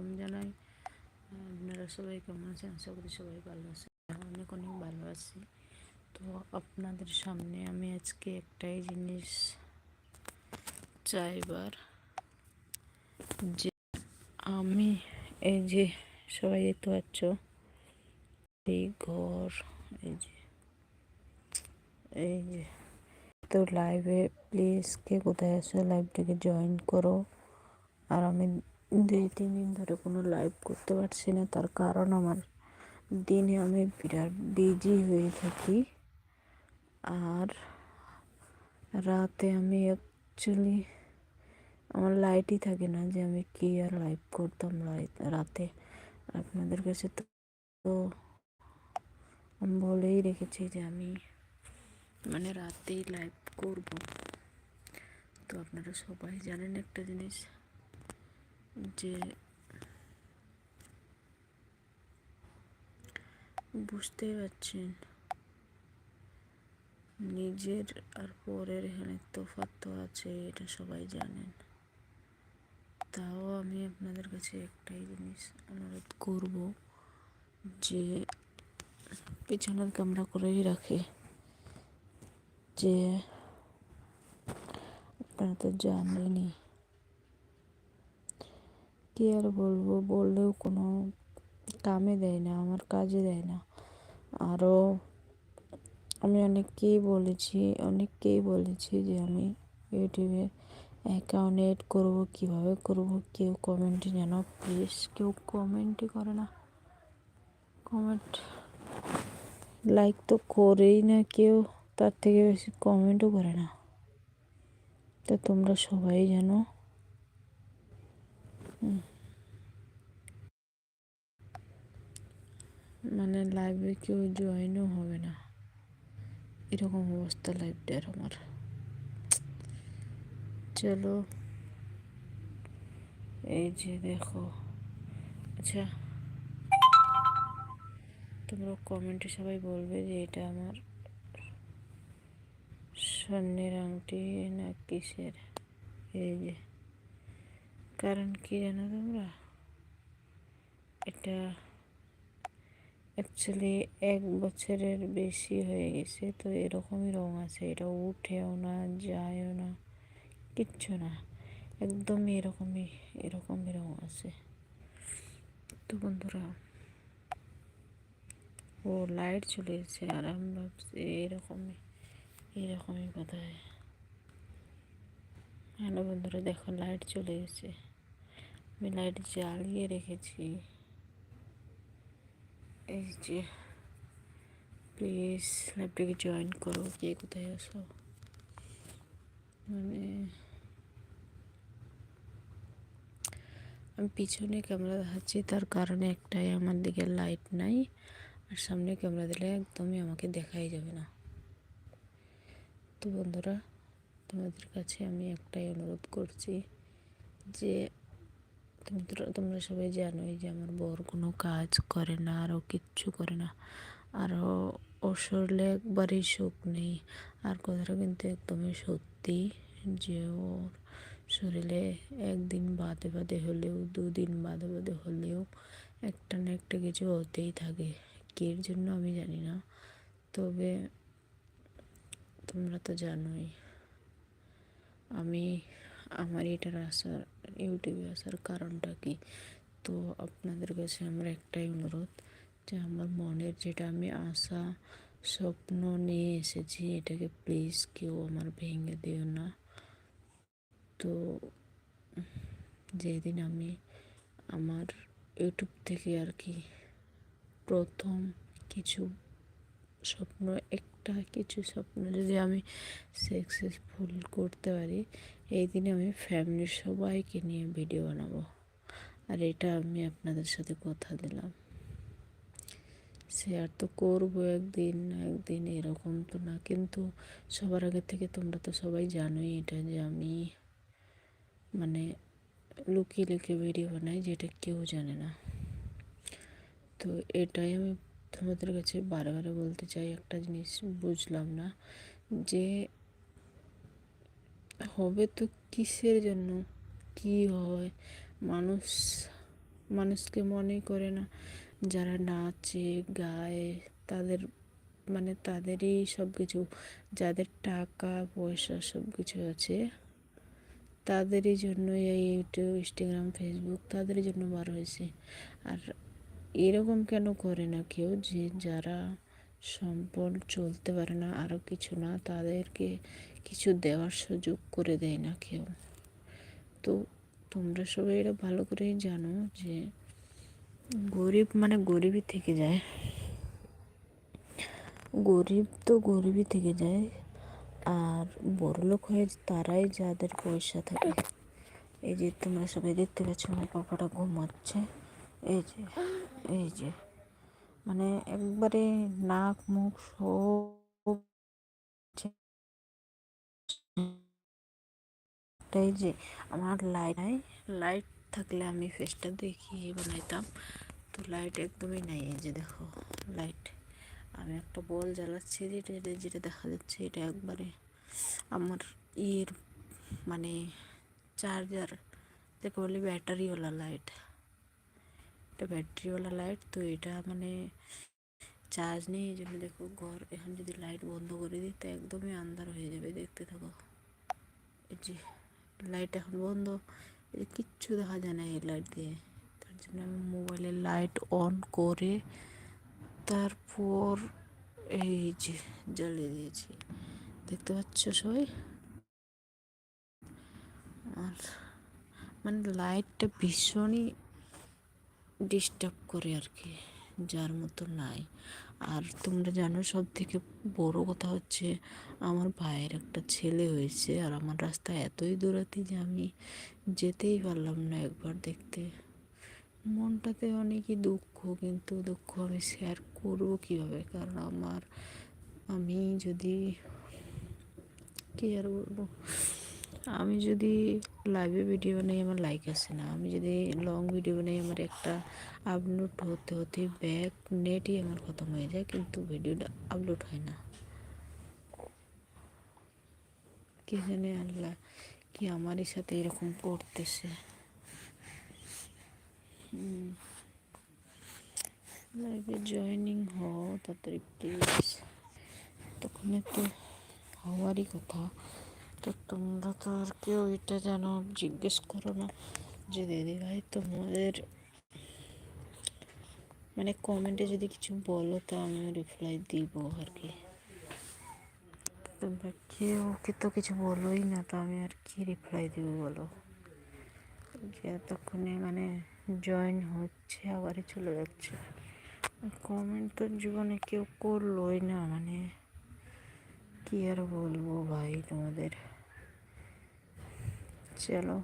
স্বাগতম জানাই, আপনারা সবাই কেমন আছেন? আশা করি সবাই ভালো আছেন। অনেক অনেক ভালো আছি। তো আপনাদের সামনে আমি আজকে একটাই জিনিস চাইবার, যে আমি এই যে সবাই দেখতে পাচ্ছ, এই ঘর, এই যে এই যে, তো লাইভে প্লিজ কে কোথায় আছো লাইভটাকে জয়েন করো। আর আমি দুই তিন দিন ধরে কোনো লাইভ করতে পারছি না, তার কারণ আমার দিনে আমি বিরাট বিজি হয়ে থাকি। আর রাতে আমি অ্যাকচুয়ালি আমার লাইটই থাকে না যে আমি কি আর লাইভ করতাম রাতে। আপনাদের কাছে তো আমি বলেই রেখেছি যে আমি মানে রাতেই লাইভ করব। তো আপনারা সবাই জানেন একটা জিনিস যে বুঝতেই পারছেন, নিজের আর পরের এখানে তোফাত তো আছে, এটা সবাই জানেন। তাও আমি আপনাদের কাছে একটাই জিনিস অনুরোধ করব যে পিছনের ক্যামেরা করেই রাখে, যে আপনারা তো জানেনই কি আর বলব? বললেও কোনো কামে দেয় না, আমার কাজে দেয় না। আরও আমি অনেককেই বলেছি অনেককেই বলেছি যে আমি ইউটিউবে অ্যাকাউন্ট করব, কীভাবে করব, কেউ কমেন্টে যেন প্লিজ কেউ কমেন্টই করে না। কমেন্ট লাইক তো করেই না কেউ, তার থেকে বেশি কমেন্টও করে না। তো তোমরা সবাই জানো। মানে লাইভে কেউ জয়েনও হবে না। এরকম অবস্থা লাইভটার আমার। চলো। এই যে দেখো। আচ্ছা। তোমরা কমেন্টে সবাই বলবে যে এটা আমার স্বর্ণের আংটি না কিসের? এই যে। কারণ কি জানো তোমরা? এটা অ্যাকচুয়ালি এক বছরের বেশি হয়ে গেছে, তো এরকমই রং আছে। এটা উঠেও না, যায়ও না, কিচ্ছু না। একদমই এরকমই এরকমই রং আছে। তো বন্ধুরা, ও লাইট চলে গেছে আর আমি ভাবছি এরকমই এরকমই বোধহয় হ্যালো বন্ধুরা, দেখো লাইট চলে গেছে। আমি লাইট জ্বালিয়ে রেখেছি। এই যে প্লিজ লাইভটাকে জয়েন করো। কে কোথায় আসো মানে আমি পিছনে ক্যামেরা দেখাচ্ছি, তার কারণে একটাই আমার দিকে লাইট নাই, আর সামনে ক্যামেরা দিলে একদমই আমাকে দেখাই যাবে না। তো বন্ধুরা, তোমাদের কাছে আমি একটাই অনুরোধ করছি যে তোমরা সবাই জানোই যে আমার বর কোনো কাজ করে না, আরও কিচ্ছু করে না। আরও শরীরে একবারই সুখ নেই। আর কথাটা কিন্তু একদমই সত্যি যে ওর শরীরে একদিন বাদে বাদে হলেও, দুদিন বাদে বাদে হলেও একটা না একটা কিছু হতেই থাকে। কের জন্য আমি জানি না। তবে তোমরা তো জানোই, আমি আমার এটার আসার, ইউটিউবে আসার কারণটা কি? তো আপনাদের কাছে আমার একটাই অনুরোধ যে আমার মনের যেটা আমি আশা, স্বপ্ন নিয়ে এসেছি, এটাকে প্লিজ কেউ আমার ভেঙে দিও না। তো যেদিন আমি আমার ইউটিউব থেকে আর কি প্রথম কিছু স্বপ্ন একটা কিছু স্বপ্ন যদি আমি সাকসেসফুল করতে পারি, এই দিনে আমি ফ্যামিলির সবাইকে নিয়ে ভিডিও বানাবো। আর এটা আমি আপনাদের সাথে কথা দিলাম। শেয়ার তো করব একদিন একদিন এরকম তো না, কিন্তু সবার আগে থেকে তোমরা তো সবাই জানোই এটা যে আমি মানে লুকিয়ে লুকিয়ে ভিডিও বানাই, যেটা কেউ জানে না। তো এটাই আমি তোমাদের কাছে বারে বারে বলতে চাই একটা জিনিস বুঝলাম না, যে হবে তো কিসের জন্য? কি হয়? মানুষ, মানুষকে মনে করে না। যারা নাচে, গায়, তাদের মানে তাদেরই সব কিছু যাদের টাকা, পয়সা সব কিছু আছে, তাদেরই জন্য এই ইউটিউব, ইনস্টাগ্রাম, ফেসবুক তাদেরই জন্য বার হয়েছে। আর এরকম কেন করে না কেউ যে যারা সম্পদ চলতে পারে না আরও কিছু না, তাদেরকে কিছু দেওয়ার সুযোগ করে দেয় না কেউ। তো তোমরা সবাই এটা ভালো করেই জানো যে গরিব মানে গরিবই থেকে যায়। গরিব তো গরিবই থেকে যায়, আর বড়লোক হয়ে তারাই যাদের পয়সা থাকে। এই যে তোমরা সবাই দেখতে পাচ্ছ আমার পাপাটা ঘুমাচ্ছে। এই যে এই যে মানে একবারে নাক, মুখ সব এই যে, আমার লাইট নাই। লাইট থাকলে আমি ফেসটা দেখিয়ে বানাইতাম। তো লাইট একদমই নাই এই যে দেখো লাইট আমি একটা বল জ্বালাচ্ছি, যেটা যেটা দেখা যাচ্ছে এটা একবারে আমার ইয়ের মানে চার্জার যাকে বলে ব্যাটারিওয়ালা লাইট এটা ব্যাটারিওয়ালা লাইট তো এটা মানে চার্জ নেই, এই জন্য দেখো ঘর, এখন যদি লাইট বন্ধ করে দিই, তো একদমই আন্ধার হয়ে যাবে, দেখতে থাকো। এই যে লাইট এখন বন্ধ, এই কিচ্ছু দেখা যায় না এই লাইট দিয়ে। তার জন্য আমি মোবাইলের লাইট অন করে তারপর এই যে জ্বালিয়ে দিয়েছি। দেখতে পাচ্ছ সবাই? আর মানে লাইটটা ভীষণই ডিস্টার্ব করে আর কি যার মতো নাই। আর তোমরা জানো সব থেকে বড় কথা হচ্ছে, আমার ভাইয়ের একটা ছেলে হয়েছে, আর আমার রাস্তা এতই দূরাতি যে আমি যেতেই পারলাম না একবার দেখতে। মনটাতে অনেকই দুঃখ, কিন্তু দুঃখ আমি শেয়ার করব কীভাবে? কারণ আমার, আমি যদি কী আর বলব আমি যদি লাইভে ভিডিও বানাই, আমার লাইক আসে না। আমি যদি লং ভিডিও বানাই, আমার একটা আপলোড হতে হতে ব্যাক নেটই আমার খতম হয়ে যায়, কিন্তু ভিডিওটা আপলোড হয় না। কে জানে আল্লাহ, কি আমারই সাথে এরকম করতেছে। লাইভে জয়নিং হও, তাড়াতাড়ি প্লিজ তখন একটু হওয়ারই কথা। তো তোমরা তো আর কেউ এটা যেন জিজ্ঞেস করো না যে, দিদি ভাই, তোমাদের মানে কমেন্টে যদি কিছু বলো, তো আমি রিপ্লাই দিব আর কি। তোমরা কেউ তো কিছু বলোই না, তো আমি আর কি রিপ্লাই দিব বলো? এতক্ষণে মানে জয়েন হচ্ছে, আবারই চলে যাচ্ছে। কমেন্ট তো জীবনে কেউ করলোই না মানে কি আর বলব ভাই তোমাদের? চলো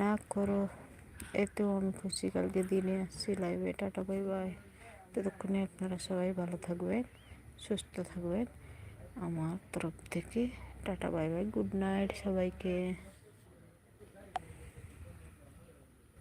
না করো এতেও আমি খুশি, কালকে দিনে আসছি লাইভে টাটা বাই বাই ততক্ষণে আপনারা সবাই ভালো থাকবেন, সুস্থ থাকবেন। আমার তরফ থেকে tata bye bye good night সবাইকে।